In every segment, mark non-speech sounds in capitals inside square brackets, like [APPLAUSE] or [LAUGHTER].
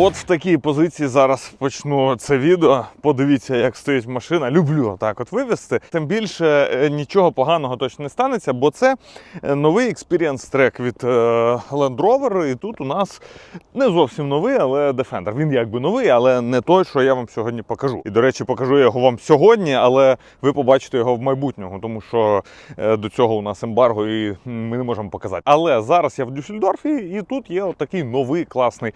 От в такій позиції зараз почну це відео. Подивіться, як стоїть машина. Люблю так от вивезти. Тим більше е, нічого поганого точно не станеться, бо це е, новий experience трек від е, Land Rover. І тут у нас не зовсім новий, але Defender. Він якби новий, але не той, що я вам сьогодні покажу. І до речі, покажу я його вам сьогодні, але ви побачите його в майбутньому, тому що до цього у нас ембарго і ми не можемо показати. Але зараз я в Дюссельдорфі, і тут є такий новий класний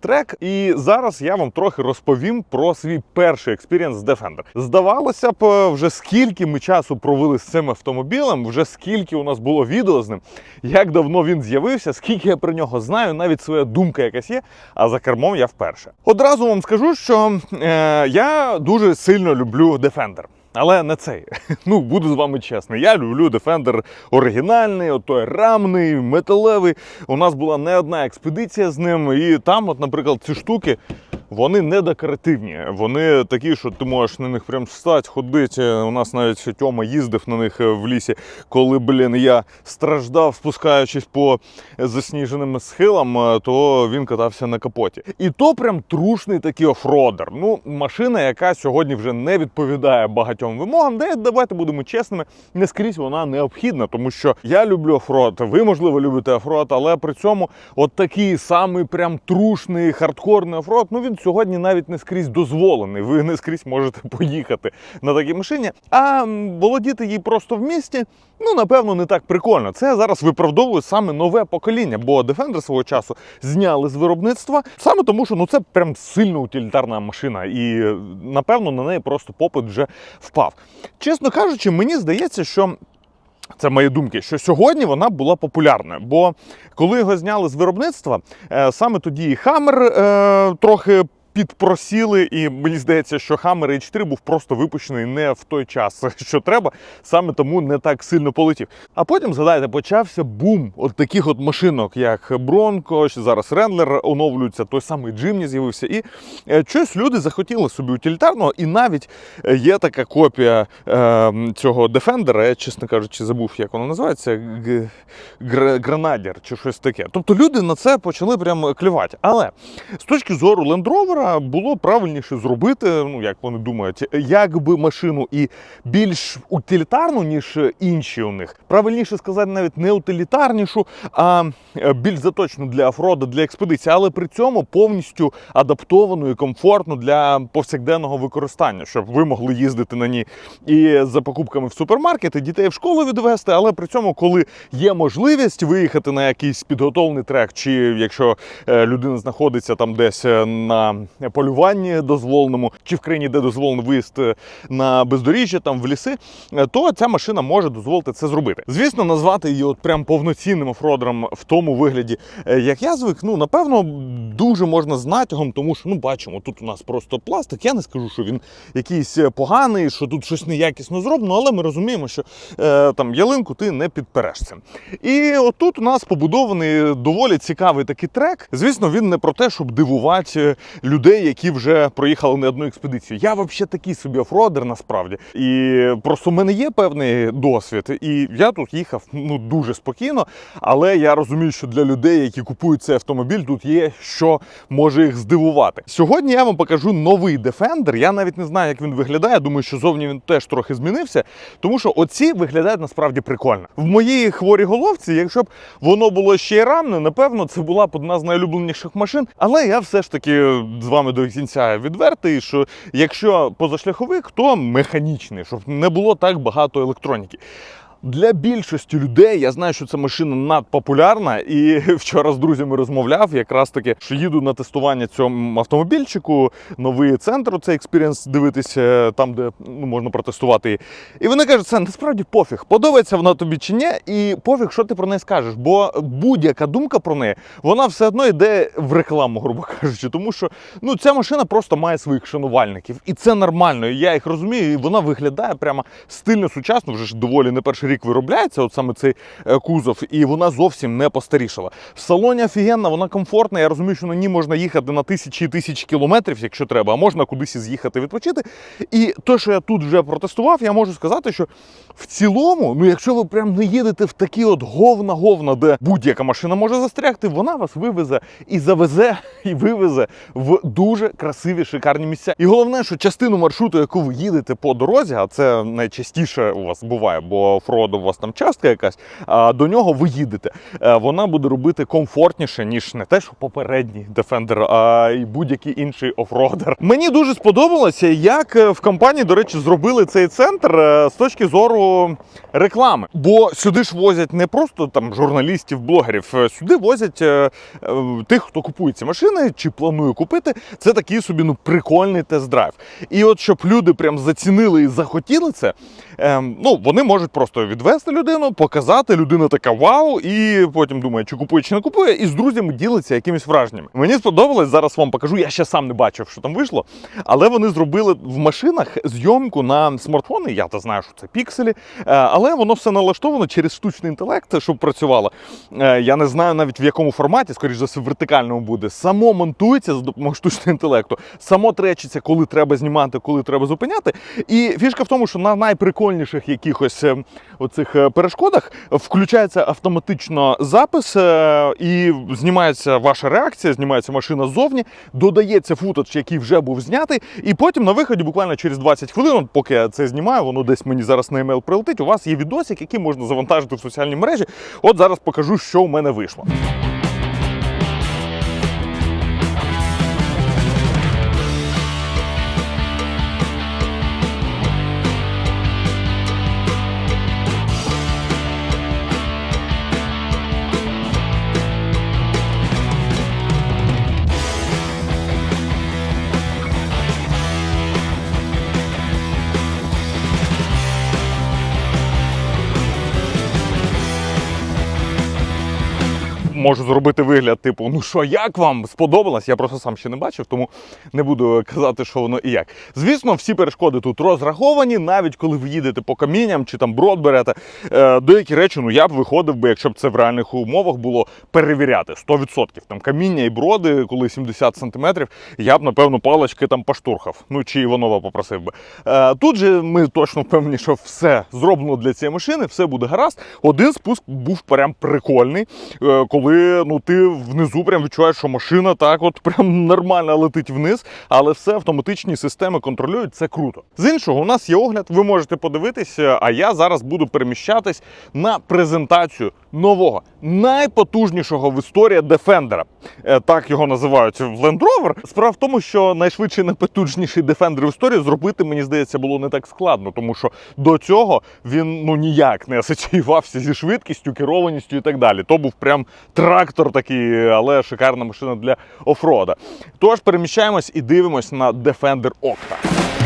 трек. І зараз я вам трохи розповім про свій перший експірієнс з Defender. Здавалося б, вже скільки ми часу провели з цим автомобілем, вже скільки у нас було відео з ним, як давно він з'явився, скільки я про нього знаю, навіть своя думка якась є. А за кермом я вперше. Одразу вам скажу, що е, я дуже сильно люблю Defender. Але не цей. [LAUGHS] Ну, буду з вами чесний. Я люблю Defender оригінальний, от той рамний, металевий. У нас була не одна експедиція з ним, і там, от, наприклад, ці штуки. Вони не декоративні, вони такі, що ти можеш на них прям стати, ходити. У нас навіть Тьома їздив на них е, в лісі, коли, блін, я страждав, спускаючись по засніженим схилам, е, то він катався на капоті. І то прям трушний такий офродер. Ну, машина, яка сьогодні вже не відповідає багатьом вимогам, де давайте будемо чесними, не скрізь вона необхідна, тому що я люблю офрод, ви можливо любите офрод, але при цьому от такий самий прям трушний хардкорний офрод, ну він сьогодні навіть не скрізь дозволений. Ви не скрізь можете [LAUGHS] поїхати на такій машині. А володіти їй просто в місті, ну напевно, не так прикольно. Це зараз виправдовує саме нове покоління, бо Defender свого часу зняли з виробництва саме тому, що ну це прям сильно утилітарна машина, і напевно на неї просто попит вже впав. Чесно кажучи, мені здається, що. Це мої думки, що сьогодні вона була популярною. Бо коли його зняли з виробництва, е, саме тоді і Хаммер е, трохи підпросіли, і мені здається, що Hammer H3 був просто випущений не в той час, [LAUGHS] що треба, саме тому не так сильно полетів. А потім, згадайте, почався бум от таких от машинок, як Bronco, зараз Рендлер оновлюється, той самий Jimny з'явився. І е, щось люди захотіли собі утилітарного, і навіть е, є така копія е, цього Defender, я, чесно кажучи, забув, як воно називається, Г- Гр- Grenadier чи щось таке. Тобто люди на це почали прям клювати. Але з точки зору Land Rover було правильніше зробити, ну як вони думають, якби машину і більш утилітарну, ніж інші у них. Правильніше сказати, навіть не утилітарнішу, а е, більш заточну для офроду, для експедиції, але при цьому повністю адаптовану і комфортну для повсякденного використання, щоб ви могли їздити на ній і за покупками в супермаркет, і дітей в школу відвести. Але при цьому, коли є можливість виїхати на якийсь підготовлений трек, чи якщо е, людина знаходиться там десь е, на полюванні дозволеному, чи в країні, де дозволений виїзд е, на бездоріжжя, там в ліси, е, то ця машина може дозволити це зробити. Звісно, назвати її от прям повноцінним офродером в тому вигляді, е, як я звик, ну напевно, дуже можна з натягом, тому що ну бачимо, тут у нас просто пластик. Я не скажу, що він якийсь поганий, що тут щось неякісно зроблено, але ми розуміємо, що е, там ялинку ти не підпереш цим. І отут у нас побудований доволі цікавий такий трек. Звісно, він не про те, щоб дивувати людей, які вже проїхали не одну експедицію. Я взагалі такий собі офродер насправді. І просто в мене є певний досвід. І я тут їхав ну дуже спокійно. Але я розумію, що для людей, які купують цей автомобіль, тут є що може їх здивувати. Сьогодні я вам покажу новий Defender. Я навіть не знаю, як він виглядає. Думаю, що зовні він теж трохи змінився. Тому що оці виглядають насправді прикольно. В моїй хворій головці, якщо б воно було ще й рамне, напевно, це була б одна з найулюбленіших машин. Але я все ж таки з вами до кінця відвертий, що якщо позашляховик, то механічний, щоб не було так багато електроніки. Для більшості людей я знаю, що ця машина надпопулярна, і [LAUGHS] вчора з друзями розмовляв, якраз таки, що їду на тестування цьому автомобільчику, новий центр, цей експірієнс дивитися там, де ну, можна протестувати. І вони кажуть, це насправді пофіг, подобається вона тобі чи ні, і пофіг, що ти про неї скажеш. Бо будь-яка думка про неї, вона все одно йде в рекламу, грубо [LAUGHS] кажучи, тому що ну, ця машина просто має своїх шанувальників, і це нормально. Я їх розумію, і вона виглядає прямо стильно сучасно, вже ж доволі не перший рік виробляється, от саме цей е, кузов, і вона зовсім не постарішала. В салоні офігенна, вона комфортна. Я розумію, що на ній можна їхати на тисячі і тисячі кілометрів, якщо треба, а можна кудись з'їхати відпочити. І те, що я тут вже протестував, я можу сказати, що в цілому, ну якщо ви прям не їдете в такі от говна-говна, де будь-яка машина може застрягти, вона вас вивезе і завезе, і вивезе в дуже красиві шикарні місця. І головне, що частину маршруту, яку ви їдете по дорозі, а це найчастіше у вас буває, бо офроду у вас там частка якась, а до нього ви їдете. е, Вона буде робити комфортніше, ніж не те, що попередній Defender, а й будь-який інший офродер. Мені дуже сподобалося, як е, в компанії, до речі, зробили цей центр е, з точки зору реклами. Бо сюди ж возять не просто там журналістів, блогерів, сюди возять тих, хто купує ці машини чи планує купити. Це такий собі ну прикольний тест-драйв. І от щоб люди прям зацінили і захотіли це, ем, ну вони можуть просто відвести людину, показати. Людина така вау, і потім думає, чи купує, чи не купує, і з друзями ділиться якимись враженнями. Мені сподобалось, зараз вам покажу. Я ще сам не бачив, що там вийшло. Але вони зробили в машинах зйомку на смартфони. Я то знаю, що це пікселі, е, але воно все налаштовано через штучний інтелект, щоб працювало. Е, Я не знаю навіть в якому форматі, скоріш за все, в вертикальному буде. Само монтується з допомогою [LAUGHS] штучного інтелекту, само тречиться, коли треба знімати, коли треба зупиняти. І фішка в тому, що на найприкольніших якихось е, оцих е, перешкодах включається автоматично запис е, і знімається ваша реакція, знімається машина ззовні, додається футаж, який вже був знятий, і потім на виході, буквально через 20 хвилин, поки я це знімаю, воно десь мені зараз на емейл прилетить. У вас є відосик, який можна завантажити в соціальні мережі. От зараз покажу, що у мене вийшло. Можу зробити вигляд, типу, ну що, як вам сподобалось? Я просто сам ще не бачив, тому не буду казати, що воно і як. Звісно, всі перешкоди тут розраховані, навіть коли ви їдете по камінням чи там брод берете. Е, деякі речі, ну я б виходив би, якщо б це в реальних умовах було перевіряти 100%. Там каміння і броди, коли 70 сантиметрів, я б, напевно, палички там поштурхав. Ну чи Іванова попросив би. Е, тут же ми точно впевнені, що все зроблено для цієї машини, все буде гаразд. Один спуск був прям прикольний, е, ну ти внизу прям відчуваєш, що машина так от прям нормально летить вниз, але все автоматичні системи контролюють. Це круто. З іншого, у нас є огляд, ви можете подивитися. А я зараз буду переміщатись на презентацію нового найпотужнішого в історії Defender. Е, Так його називають в Land Rover. Справа в тому, що найшвидший найпотужніший Defender в історії зробити, мені здається, було не так складно, тому що до цього він ну ніяк не асоціювався зі швидкістю, керованістю і так далі. То був прям трактор такий, але шикарна машина для офрода. Тож переміщаємось і дивимось на Defender Octa.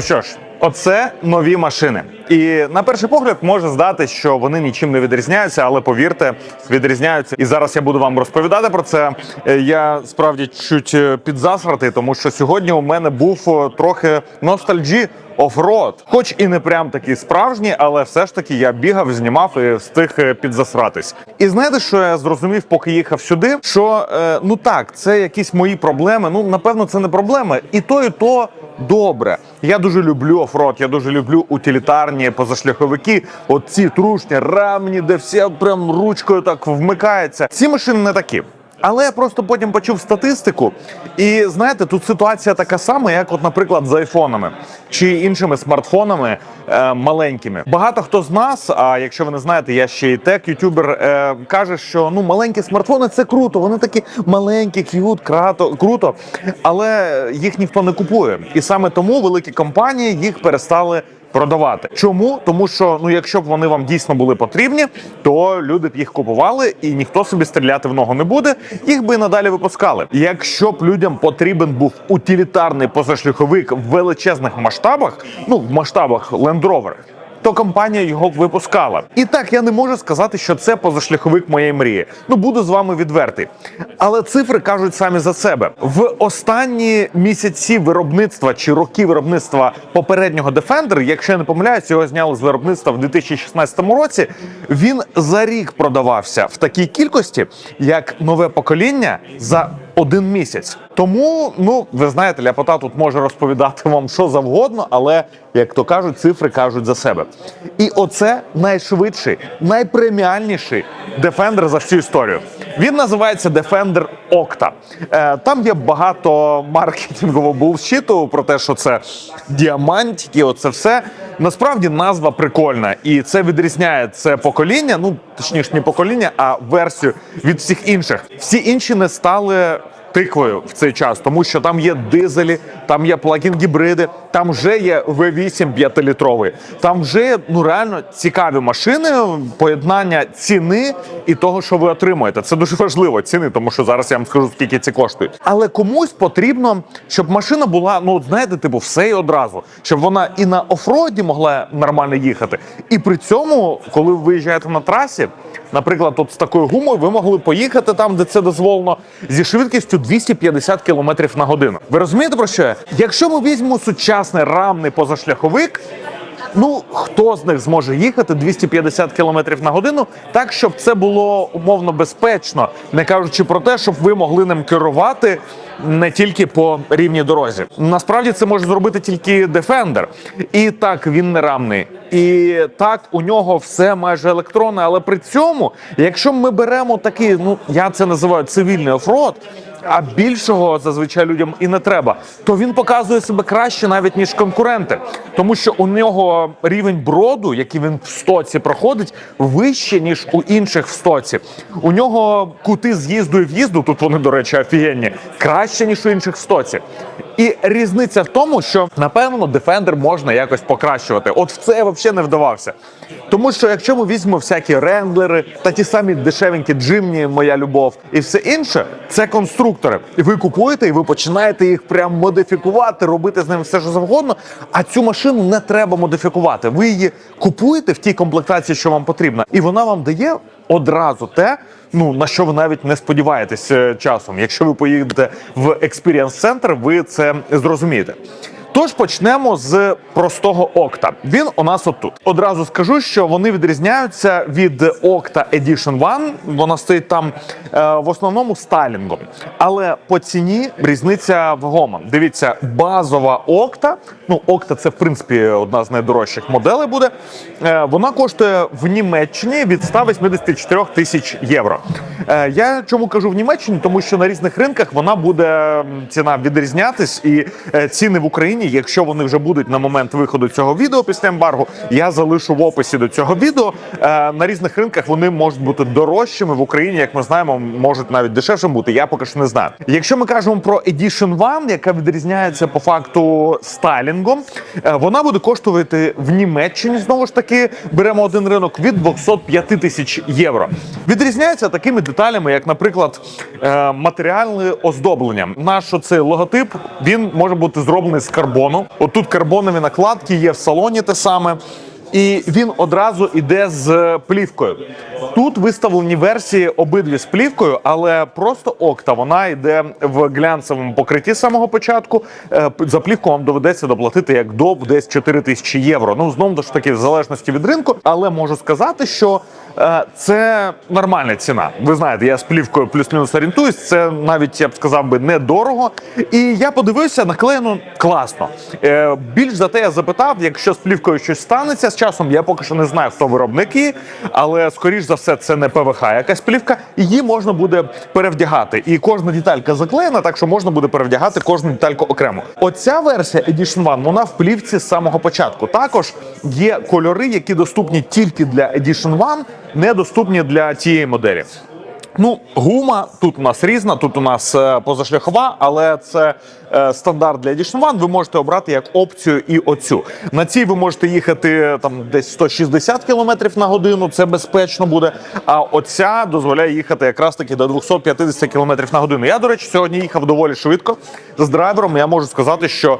Ну що ж, оце нові машини. І на перший погляд може здати, що вони нічим не відрізняються, але повірте, відрізняються. І зараз я буду вам розповідати про це. Е, Я справді чуть е, підзасратий, тому що сьогодні у мене був трохи ностальджі офрод. Хоч і не прям такий справжній, але все ж таки я бігав, знімав і встиг е, підзасратись. І знаєте, що я зрозумів, поки їхав сюди? Що е, ну так, це якісь мої проблеми. Ну напевно, це не проблеми. І то, і то добре. Я дуже люблю офрод, я дуже люблю утилітарні позашляховики. От ці трушні, рамні, де все прям ручкою так вмикається. Ці машини не такі. Але я просто потім почув статистику, і знаєте, тут ситуація така сама, як, от, наприклад, з айфонами чи іншими смартфонами е, маленькими. Багато хто з нас, а якщо ви не знаєте, я ще і тек ютубер, е, каже, що ну маленькі смартфони це круто. Вони такі маленькі, к'ют, крато, круто, але їх ніхто не купує. І саме тому великі компанії їх перестали продавати. Чому? Тому що ну, якщо б вони вам дійсно були потрібні, то люди б їх купували, і ніхто собі стріляти в ногу не буде. Їх би надалі випускали. Якщо б людям потрібен був утилітарний позашляховик в величезних масштабах, ну в масштабах Land Rover, то компанія його випускала. І так я не можу сказати, що це позашляховик моєї мрії. Ну буду з вами відвертий. Але цифри кажуть самі за себе. В останні місяці виробництва чи роки виробництва попереднього Defender, якщо я не помиляюсь, його зняли з виробництва в 2016 році. Він за рік продавався в такій кількості, як нове покоління за один місяць. Тому, ну ви знаєте, ляпота тут може розповідати вам що завгодно, але як то кажуть, цифри кажуть за себе. І оце найшвидший, найпреміальніший Defender за всю історію. Він називається Defender Octa. Е, там є багато маркетингового булшіту про те, що це діамантики, оце все. Насправді назва прикольна, і це відрізняє це покоління. Ну точніше, не покоління, а версію від всіх інших. Всі інші не стали тиквою в цей час, тому що там є дизелі, там є плагін-гібриди, там вже є V8 5-літровий. Там вже є ну реально цікаві машини, поєднання ціни і того, що ви отримуєте. Це дуже важливо ціни, тому що зараз я вам скажу, скільки ці коштують. Але комусь потрібно, щоб машина була, ну знаєте, типу, все і одразу, щоб вона і на офроді могла нормально їхати, і при цьому, коли ви виїжджаєте на трасі. Наприклад, от з такою гумою ви могли поїхати там, де це дозволено, зі швидкістю 250 км на годину. Ви розумієте про що? я? Якщо ми візьмемо сучасний рамний позашляховик, ну хто з них зможе їхати 250 км на годину, так щоб це було умовно безпечно, не кажучи про те, щоб ви могли ним керувати не тільки по рівній дорозі. Насправді це може зробити тільки Defender. І так він не рамний. І так у нього все майже електронне, але при цьому, якщо ми беремо такий, ну я це називаю цивільний офрод, а більшого зазвичай людям і не треба, то він показує себе краще навіть ніж конкуренти, тому що у нього рівень броду, який він в стоці проходить, вище ніж у інших в стоці. У нього кути з'їзду і в'їзду, тут вони, до речі, офігенні, краще ніж у інших в стоці. І різниця в тому, що напевно Defender можна якось покращувати. От в це я взагалі не вдавався. Тому що якщо ми візьмемо всякі ренглери та ті самі дешевенькі джимні, моя любов, і все інше, це конструктори. І ви купуєте, і ви починаєте їх прям модифікувати, робити з ним все, що завгодно. А цю машину не треба модифікувати. Ви її купуєте в тій комплектації, що вам потрібна, і вона вам дає одразу те, ну на що ви навіть не сподіваєтесь е, часом. Якщо ви поїдете в експірієнс центр, ви це зрозумієте. Тож почнемо з простого Окта. Він у нас отут. Одразу скажу, що вони відрізняються від Okta Edition One. Вона стоїть там е, в основному стайлінгом. Але по ціні різниця вагома. Дивіться, базова Окта. Ну, Окта це в принципі одна з найдорожчих моделей буде. Е, вона коштує в Німеччині від 184 тисяч євро. Е, я чому кажу в Німеччині? Тому що на різних ринках вона буде ціна відрізнятись, і е, ціни в Україні, якщо вони вже будуть на момент виходу цього відео після ембарго, я залишу в описі до цього відео. Е, На різних ринках вони можуть бути дорожчими в Україні, як ми знаємо, можуть навіть дешевшими бути. Я поки що не знаю. Якщо ми кажемо про Edition One, яка відрізняється по факту стайлінгом, е, вона буде коштувати в Німеччині знову ж таки. Беремо один ринок від 205 тисяч євро. Відрізняється такими деталями, як, наприклад, е, матеріальне оздоблення. Наш оцей логотип він може бути зроблений з карбону. Отут карбонові накладки є в салоні те саме. І він одразу іде з плівкою. Тут виставлені версії обидві з плівкою, але просто окта вона йде в глянцевому покритті з самого початку. Е, За плівку вам доведеться доплатити як до десь 4 тисячі євро. Ну знову ж таки, в залежності від ринку, але можу сказати, що е, це нормальна ціна. Ви знаєте, я з плівкою плюс-мінус орієнтуюсь. Це навіть я б сказав би недорого. І я подивився, наклеєно класно. Е, Більш за те, я запитав, якщо з плівкою щось станеться часом, я поки що не знаю, хто виробник її, але скоріш за все, це не ПВХ, якась плівка. Її можна буде перевдягати. І кожна деталька заклеєна, так що можна буде перевдягати кожну детальку окремо. Оця версія Edition One, вона в плівці з самого початку. Також є кольори, які доступні тільки для Edition One, недоступні для тієї моделі. Ну, гума тут у нас різна, тут у нас е, позашляхова, але це е, стандарт для Edition One. Ви можете обрати як опцію і оцю. На цій ви можете їхати там десь 160 км на годину, це безпечно буде. А оця дозволяє їхати якраз таки до 250 км на годину. Я, до речі, сьогодні їхав доволі швидко з драйвером. Я можу сказати, що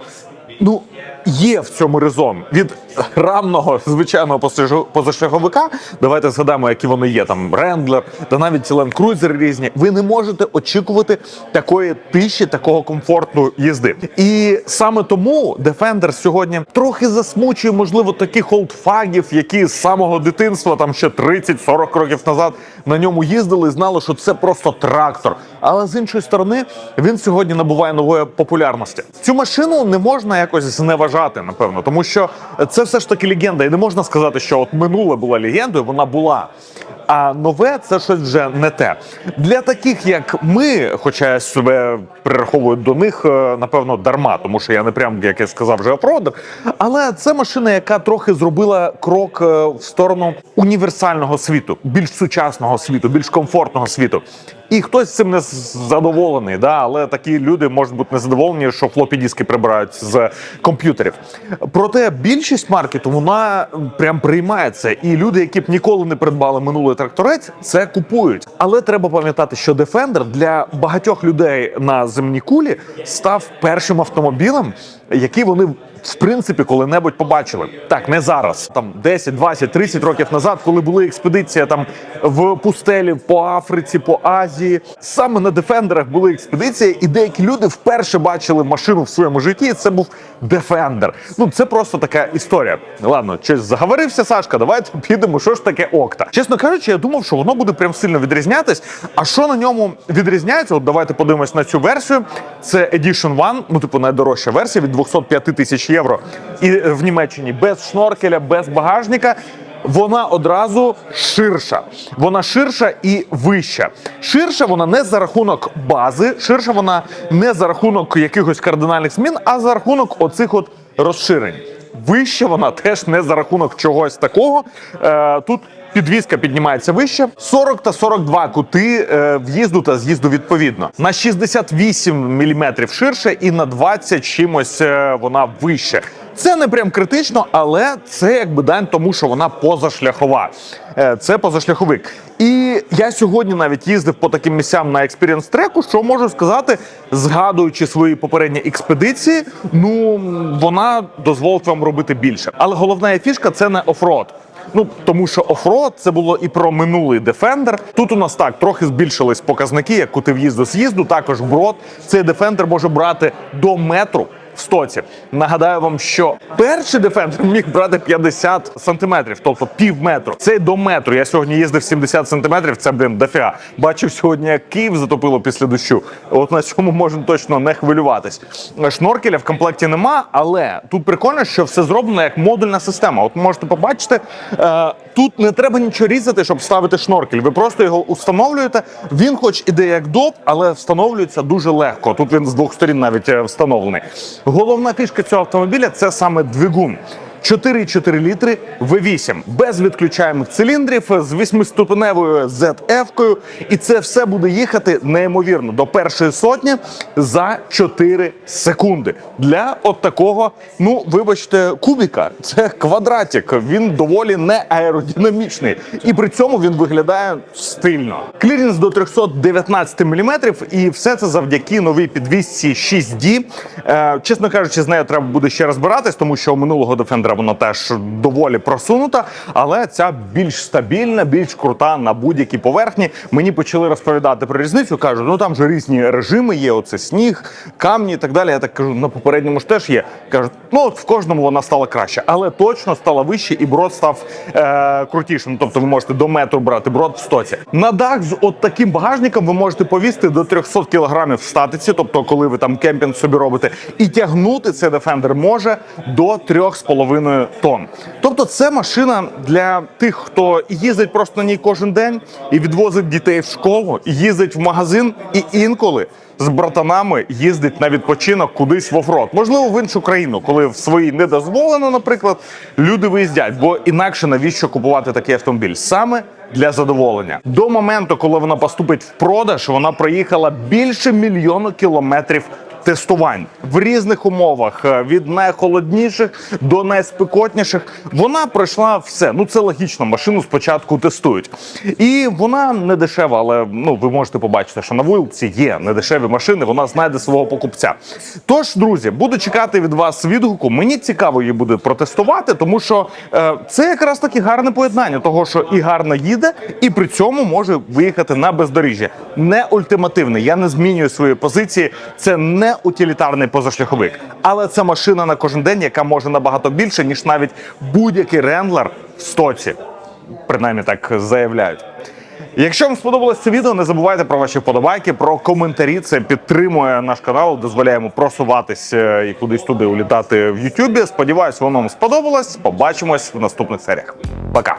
ну. Є в цьому резон від рамного звичайного позашляховика. Давайте згадаємо, які вони є. Там Рендлер та навіть Land Cruiser різні. Ви не можете очікувати такої тиші, такого комфорту їзди. І саме тому Defender сьогодні трохи засмучує, можливо, таких олдфагів, які з самого дитинства, там ще 30-40 років назад, на ньому їздили і знали, що це просто трактор. Але з іншої сторони, він сьогодні набуває нової популярності. Цю машину не можна якось зневажати, напевно, тому що це все ж таки легенда, і не можна сказати, що от минуле була легендою, вона була. А нове це щось вже не те. Для таких, як ми, хоча я себе прираховую до них, е, напевно, дарма, тому що я не прям, як я сказав, вже офродер. Але це машина, яка трохи зробила крок е, в сторону універсального світу, більш сучасного світу, більш комфортного світу. І хтось цим не задоволений, да, але такі люди можуть бути незадоволені, що флопі диски прибирають з комп'ютерів. Проте більшість маркету вона прям приймається, і люди, які б ніколи не придбали минулий тракторець, це купують. Але треба пам'ятати, що Defender для багатьох людей на земній кулі став першим автомобілем, який вони в принципі, коли-небудь побачили. Так, не зараз. Там 10, 20, 30 років назад, коли були експедиції там в пустелі по Африці, по Азії. Саме на Дефендерах були експедиції, і деякі люди вперше бачили машину в своєму житті. і Це був Дефендер. Ну це просто така історія. Ладно, щось заговорився, Сашка. Давайте підемо. Що ж таке Окта? Чесно кажучи, я думав, що воно буде прям сильно відрізнятись. А що на ньому відрізняється? От давайте подивимось на цю версію. Це Edition One, ну типу найдорожча версія від 205 тисяч євро. І в Німеччині без шноркеля, без багажника. Вона одразу ширша. Вона ширша і вища. Ширша вона не за рахунок бази, ширша вона не за рахунок якихось кардинальних змін, а за рахунок оцих от розширень. Вища вона теж не за рахунок чогось такого. Е, тут підвізка піднімається вище. 40 та 42 кути е, в'їзду та з'їзду відповідно. На 68 мм ширше і на 20 чимось е, вона вище. Це не прям критично, але це якби дань тому, що вона позашляхова. Е, Це позашляховик. І я сьогодні навіть їздив по таким місцям на експірієнс треку, що можу сказати, згадуючи свої попередні експедиції, ну вона дозволить вам робити більше. Але головна фішка це не офрод. Ну тому що офрод це було і про минулий Defender. Тут у нас так трохи збільшились показники, як кути в'їзду з'їзду. Також брод. Цей Defender може брати до метру. В стоці нагадаю вам, що перший Defender міг брати 50 сантиметрів, тобто пів метру. Це до метру. Я сьогодні їздив 70 сантиметрів. Це блин дофіга. Бачив сьогодні, як Київ затопило після дощу. От на цьому можна точно не хвилюватись. Шноркеля в комплекті нема, але тут прикольно, що все зроблено як модульна система. От можете побачити, е, тут не треба нічого різати, щоб ставити шноркель. Ви просто його установлюєте. Він, хоч іде як доп, але встановлюється дуже легко. Тут він з двох сторін навіть е, встановлений. Головна фішка цього автомобіля це саме двигун. 4,4 літри V8 без відключаємих циліндрів з 8-ступеневою ZF-кою. І це все буде їхати неймовірно до першої сотні за 4 секунди. Для от такого, ну вибачте, кубіка. Це квадратик. Він доволі не аеродинамічний. І при цьому він виглядає стильно. Клірінс до 319 мм, і все це завдяки новій підвісці 6D. Е, чесно кажучи, з нею треба буде ще розбиратись, тому що у минулого Defender вона теж доволі просунута, але ця більш стабільна, більш крута на будь-якій поверхні. Мені почали розповідати про різницю. кажуть, ну там же різні режими є. Оце сніг, камні і так далі. Я так кажу, на попередньому ж теж є. Кажуть, ну от в кожному вона стала краще, але точно стала вище, і брод став е, крутішим. Тобто ви можете до метру брати брод в стоці. На дах з от таким багажником ви можете повісти до 300 кг в статиці, тобто, коли ви там кемпінг собі робите, і тягнути цей Defender може до 3,5 2,5 тонн. Тобто, це машина для тих, хто їздить просто на ній кожен день і відвозить дітей в школу, і їздить в магазин, і інколи з братанами їздить на відпочинок кудись в офрод. Можливо, в іншу країну, коли в своїй не дозволено, наприклад, люди виїздять. Бо інакше навіщо купувати такий автомобіль? Саме для задоволення. До моменту, коли вона поступить в продаж, вона проїхала більше мільйону кілометрів. Тестувань в різних умовах е, від найхолодніших до найспекотніших. Вона пройшла все. Ну це логічно. Машину спочатку тестують, і вона не дешева, але ну ви можете побачити, що на вулиці є недешеві машини. Вона знайде свого покупця. Тож, друзі, буду чекати від вас відгуку. Мені цікаво її буде протестувати, тому що е, це якраз таки гарне поєднання того, що і гарно їде, і при цьому може виїхати на бездоріжжя. Не ультимативне. Я не змінюю свої позиції. Це не утилітарний позашляховик, але це машина на кожен день, яка може набагато більше, ніж навіть будь-який рендлер в стоці. Принаймні так заявляють. Якщо вам сподобалось це відео, не забувайте про ваші вподобайки, про коментарі. Це підтримує наш канал, дозволяє йому просуватись е, і кудись туди улітати в Ютубі. Сподіваюсь, воно вам сподобалось. Побачимось в наступних серіях. Пока.